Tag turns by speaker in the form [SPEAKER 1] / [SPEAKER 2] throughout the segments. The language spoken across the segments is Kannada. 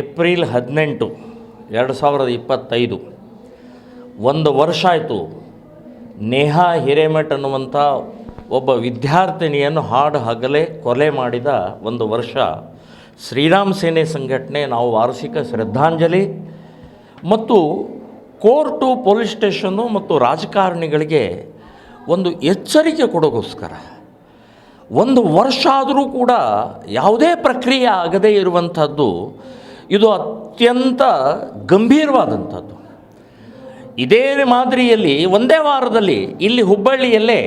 [SPEAKER 1] ಏಪ್ರಿಲ್ ಹದಿನೆಂಟು, ಎರಡು ಸಾವಿರದ ಇಪ್ಪತ್ತೈದು. ಒಂದು ವರ್ಷ ಆಯಿತು. ನೇಹಾ ಹಿರೇಮಠ್ ಅನ್ನುವಂಥ ಒಬ್ಬ ವಿದ್ಯಾರ್ಥಿನಿಯನ್ನು ಹಾಡು ಹಗಲೇ ಕೊಲೆ ಮಾಡಿದ ಒಂದು ವರ್ಷ ಶ್ರೀರಾಮ್ ಸೇನೆ ಸಂಘಟನೆ, ನಾವು ವಾರ್ಷಿಕ ಶ್ರದ್ಧಾಂಜಲಿ ಮತ್ತು ಕೋರ್ಟು, ಪೊಲೀಸ್ ಸ್ಟೇಷನ್ನು ಮತ್ತು ರಾಜಕಾರಣಿಗಳಿಗೆ ಒಂದು ಎಚ್ಚರಿಕೆ ಕೊಡೋಕ್ಕೋಸ್ಕರ ಒಂದು ವರ್ಷ ಆದರೂ ಕೂಡ ಯಾವುದೇ ಪ್ರಕ್ರಿಯೆ ಆಗದೇ ಇರುವಂಥದ್ದು ಇದು ಅತ್ಯಂತ ಗಂಭೀರವಾದಂಥದ್ದು. ಇದೇ ಮಾದರಿಯಲ್ಲಿ ಒಂದೇ ವಾರದಲ್ಲಿ ಇಲ್ಲಿ ಹುಬ್ಬಳ್ಳಿಯಲ್ಲೇ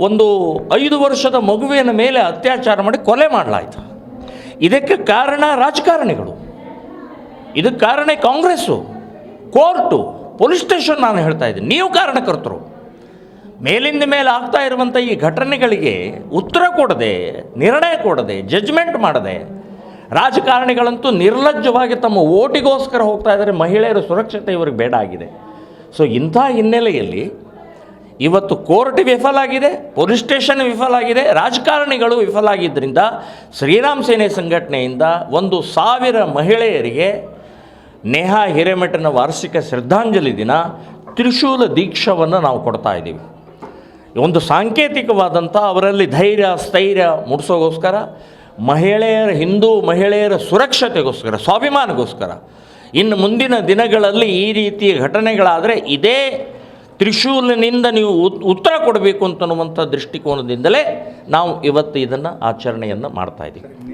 [SPEAKER 1] ಒಂದು ಐದು ವರ್ಷದ ಮಗುವಿನ ಮೇಲೆ ಅತ್ಯಾಚಾರ ಮಾಡಿ ಕೊಲೆ ಮಾಡಲಾಯಿತು. ಇದಕ್ಕೆ ಕಾರಣ ರಾಜಕಾರಣಿಗಳು. ಇದಕ್ಕೆ ಕಾರಣ ಕಾಂಗ್ರೆಸ್ಸು, ಕೋರ್ಟು, ಪೊಲೀಸ್ ಸ್ಟೇಷನ್ ನಾನು ಹೇಳ್ತಾ ಇದ್ದೀನಿ. ನೀವು ಕಾರಣಕರ್ತರು. ಮೇಲಿಂದ ಮೇಲೆ ಆಗ್ತಾ ಇರುವಂಥ ಈ ಘಟನೆಗಳಿಗೆ ಉತ್ತರ ಕೊಡದೆ, ನಿರ್ಣಯ ಕೊಡದೆ ಜಡ್ಜ್ಮೆಂಟ್ ಮಾಡದೆ ರಾಜಕಾರಣಿಗಳಂತೂ ನಿರ್ಲಜ್ಜವಾಗಿ ತಮ್ಮ ಓಟಿಗೋಸ್ಕರ ಹೋಗ್ತಾ ಇದ್ದಾರೆ. ಮಹಿಳೆಯರ ಸುರಕ್ಷತೆ ಇವ್ರಿಗೆ ಬೇಡ ಆಗಿದೆ. ಸೊ ಇಂಥ ಹಿನ್ನೆಲೆಯಲ್ಲಿ ಇವತ್ತು ಕೋರ್ಟ್ ವಿಫಲ ಆಗಿದೆ, ಪೊಲೀಸ್ ಸ್ಟೇಷನ್ ವಿಫಲ ಆಗಿದೆ, ರಾಜಕಾರಣಿಗಳು ವಿಫಲ ಆಗಿದ್ದರಿಂದ ಶ್ರೀರಾಮ್ ಸೇನೆ ಸಂಘಟನೆಯಿಂದ ಒಂದು ಸಾವಿರ ಮಹಿಳೆಯರಿಗೆ ನೇಹಾ ಹಿರೇಮಠನ ವಾರ್ಷಿಕ ಶ್ರದ್ಧಾಂಜಲಿ ದಿನ ತ್ರಿಶೂಲ ದೀಕ್ಷವನ್ನು ನಾವು ಕೊಡ್ತಾ ಇದ್ದೀವಿ. ಒಂದು ಸಾಂಕೇತಿಕವಾದಂಥ ಅವರಲ್ಲಿ ಧೈರ್ಯ, ಸ್ಥೈರ್ಯ ಮೂಡಿಸೋಗೋಸ್ಕರ ಮಹಿಳೆಯರ ಹಿಂದೂ ಮಹಿಳೆಯರ ಸುರಕ್ಷತೆಗೋಸ್ಕರ, ಸ್ವಾಭಿಮಾನಗೋಸ್ಕರ. ಇನ್ನು ಮುಂದಿನ ದಿನಗಳಲ್ಲಿ ಈ ರೀತಿಯ ಘಟನೆಗಳಾದರೆ ಇದೇ ತ್ರಿಶೂಲಿನಿಂದ ನೀವು ಉತ್- ಉತ್ತರ ಕೊಡಬೇಕು ಅಂತನ್ನುವಂಥ ದೃಷ್ಟಿಕೋನದಿಂದಲೇ ನಾವು ಇವತ್ತು ಇದನ್ನು ಆಚರಣೆಯನ್ನು ಮಾಡ್ತಾ ಇದ್ದೀವಿ.